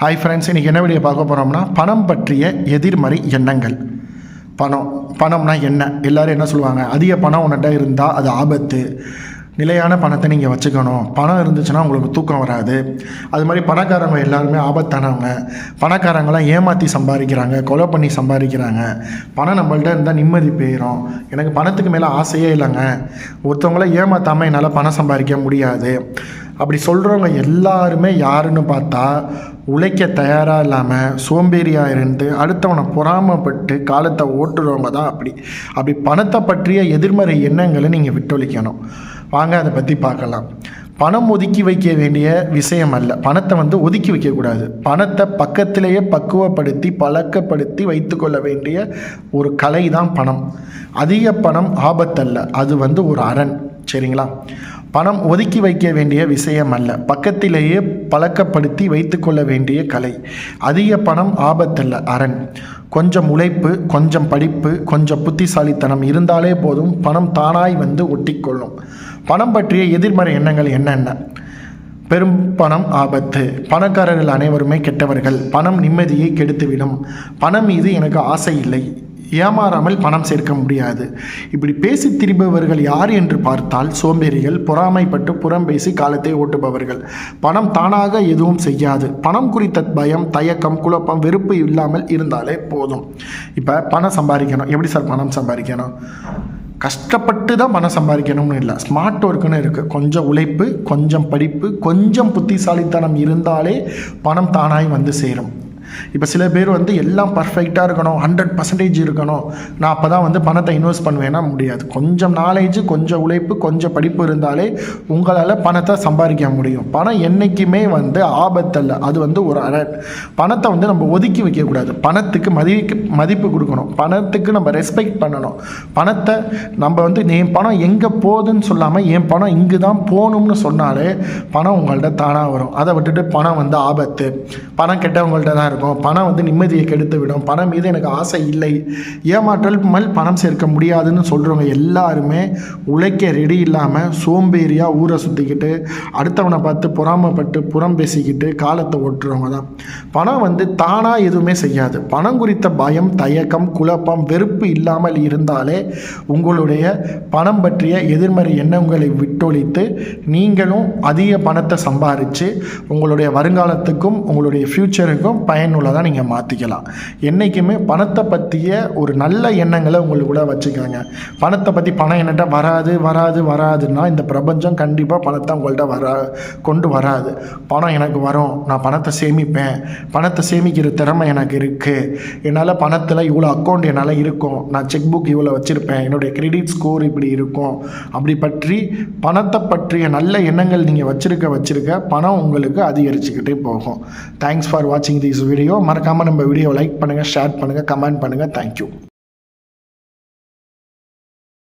Hi friends இன்றைக்கி என்ன video பார்க்க போகிறோம்னா பணம் பற்றிய எதிர்மறை எண்ணங்கள். பணம் பணம்னா என்ன? எல்லாரும் என்ன சொல்லுவாங்க? அதிக பணம் உன்னிட்ட இருந்தால் அது ஆபத்து. நிலையான பணத்தை நீங்கள் வச்சுக்கணும். பணம் இருந்துச்சுன்னா உங்களுக்கு தூக்கம் வராது. அது மாதிரி பணக்காரங்க எல்லாருமே ஆபத்தானவங்க. பணக்காரங்களாம் ஏமாற்றி சம்பாதிக்கிறாங்க கொலை பண்ணி சம்பாதிக்கிறாங்க. பணம் நம்மள்ட்ட இருந்தால் நிம்மதி போயிடும் எனக்கு பணத்துக்கு மேலே ஆசையே இல்லைங்க. ஒருத்தவங்கள ஏமாற்றாமல் என்னால் பணம் சம்பாதிக்க முடியாது. அப்படி சொல்கிறவங்க எல்லாருமே யாருன்னு பார்த்தா உழைக்க தயாராக இல்லாமல் சோம்பேறியாக இருந்து அடுத்தவனை பொறாமப்பட்டு காலத்தை ஓட்டுறவங்க தான் அப்படி. அப்படி பணத்தை பற்றிய எதிர்மறை எண்ணங்களை நீங்கள் விட்டொழிக்கணும். வாங்க அதை பற்றி பார்க்கலாம். பணம் ஒதுக்கி வைக்க வேண்டிய விஷயம் அல்ல. பணத்தை வந்து ஒதுக்கி வைக்கக்கூடாது. பணத்தை பக்கத்திலேயே பக்குவப்படுத்தி பழக்கப்படுத்தி வைத்துக்கொள்ள வேண்டிய ஒரு கலை தான் பணம். அதிக பணம் ஆபத்தல்ல. அது வந்து ஒரு அரண். சரிங்களா? பணம் ஒதுக்கி வைக்க வேண்டிய விஷயம் அல்ல. பக்கத்திலேயே பழக்கப்படுத்தி வைத்துக்கொள்ள வேண்டிய கலை. அதிக பணம் ஆபத்தல்ல அரண். கொஞ்சம் உழைப்பு கொஞ்சம் படிப்பு கொஞ்சம் புத்திசாலித்தனம் இருந்தாலே போதும் பணம் தானாய் வந்து ஒட்டிக்கொள்ளும். பணம் பற்றிய எதிர்மறை எண்ணங்கள் என்னென்ன? பெரும் பணம் ஆபத்து. பணக்காரர்கள் அனைவருமே கெட்டவர்கள். பணம் நிம்மதியை கெடுத்துவிடும். பணம் மீது எனக்கு ஆசை இல்லை. ஏமாறாமல் பணம் சேர்க்க முடியாது. இப்படி பேசி திரிபவர்கள் யார் என்று பார்த்தால் சோம்பேறிகள் பொறாமைப்பட்டு புறம் பேசி காலத்தை ஓட்டுபவர்கள். பணம் தானாக எதுவும் செய்யாது. பணம் குறித்த பயம் தயக்கம் குழப்பம் வெறுப்பு இல்லாமல் இருந்தாலே போதும். இப்போ பணம் சம்பாதிக்கணும். எப்படி சார் பணம் சம்பாதிக்கணும்? கஷ்டப்பட்டு தான் பணம் சம்பாதிக்கணும்னு இல்லை. ஸ்மார்ட் ஒர்க்குன்னு இருக்குது கொஞ்சம் உழைப்பு கொஞ்சம் படிப்பு கொஞ்சம் புத்திசாலித்தனம் இருந்தாலே பணம் தானாய் வந்து சேரும். இப்போ சில பேர் வந்து எல்லாம் பர்ஃபெக்டாக இருக்கணும் ஹண்ட்ரட் பர்சன்டேஜ் இருக்கணும். நான் அப்போ தான் வந்து பணத்தை இன்வெஸ்ட் பண்ணுவேன்னா முடியாது. கொஞ்சம் நாலேஜ் கொஞ்சம் உழைப்பு கொஞ்சம் படிப்பு இருந்தாலே உங்களால் பணத்தை சம்பாதிக்க முடியும். பணம் என்றைக்குமே வந்து ஆபத்தல்ல அது வந்து ஒரு அரண் பணத்தை வந்து நம்ம ஒதுக்கி வைக்கக்கூடாது. பணத்துக்கு மதிக்கு மதிப்பு கொடுக்கணும். பணத்துக்கு நம்ம ரெஸ்பெக்ட் பண்ணணும். பணத்தை நம்ம வந்து என் பணம் எங்கே போகுதுன்னு சொல்லாமல் என் பணம் இங்கு தான் போகணும்னு சொன்னாலே பணம் உங்கள்கிட்ட தானாக வரும். அதை விட்டுட்டு பணம் வந்து ஆபத்து. பணம் கெட்டவங்கள்ட்ட தான் இருக்கும். பணம் வந்து நிம்மதியை கெடுத்து விடும் பணம் மீது எனக்கு ஆசை இல்லை. ஏமாற்றல் மல் பணம் சேர்க்க முடியாதுன்னு சொல்கிறவங்க எல்லாருமே உழைக்க ரெடி இல்லாமல் சோம்பேறியாக ஊரை சுற்றிக்கிட்டு அடுத்தவனை பார்த்து பொறாமப்பட்டு புறம் பேசிக்கிட்டு காலத்தை ஓட்டுறவங்க தான். பணம் வந்து தானாக எதுவுமே செய்யாது. பணம் குறித்த பயம் தயக்கம் குழப்பம் வெறுப்பு இல்லாமல் இருந்தாலே உங்களுடைய பணம் பற்றிய எதிர்மறை எண்ணங்களை விட்டொழித்து நீங்களும் அதிக பணத்தை சம்பாரித்து உங்களுடைய வருங்காலத்துக்கும் உங்களுடைய ஃப்யூச்சருக்கும் பயன் பயனுள்ளதாக நீங்கள் மாற்றிக்கலாம் என்றைக்குமே பணத்தை பற்றிய ஒரு நல்ல எண்ணங்களை உங்களுக்குள்ள வச்சுக்கோங்க. பணத்தை பற்றி பணம் என்னட்ட வராது வராது வராதுன்னா இந்த பிரபஞ்சம் கண்டிப்பாக பணத்தை உங்கள்கிட்ட வரா கொண்டு வராது. பணம் எனக்கு வரும் நான் பணத்தை சேமிப்பேன். பணத்தை சேமிக்கிற திறமை எனக்கு இருக்குது என்னால் பணத்தில் இவ்வளோ அக்கௌண்ட் என்னால் இருக்கும். நான் செக் புக் இவ்வளோ வச்சுருப்பேன். என்னுடைய கிரெடிட் ஸ்கோர் இப்படி இருக்கும். அப்படி பற்றி பணத்தை பற்றிய நல்ல எண்ணங்கள் நீங்கள் வச்சுருக்க வச்சுருக்க பணம் உங்களுக்கு அதிகரிச்சுக்கிட்டே போகும். தேங்க்ஸ் ஃபார் வாட்சிங் திஸ் வீடியோ மறக்காமல் நம்ம வீடியோ லைக் பண்ணுங்கள் ஷேர் பண்ணுங்கள் கமெண்ட் பண்ணுங்கள் தேங்க்யூ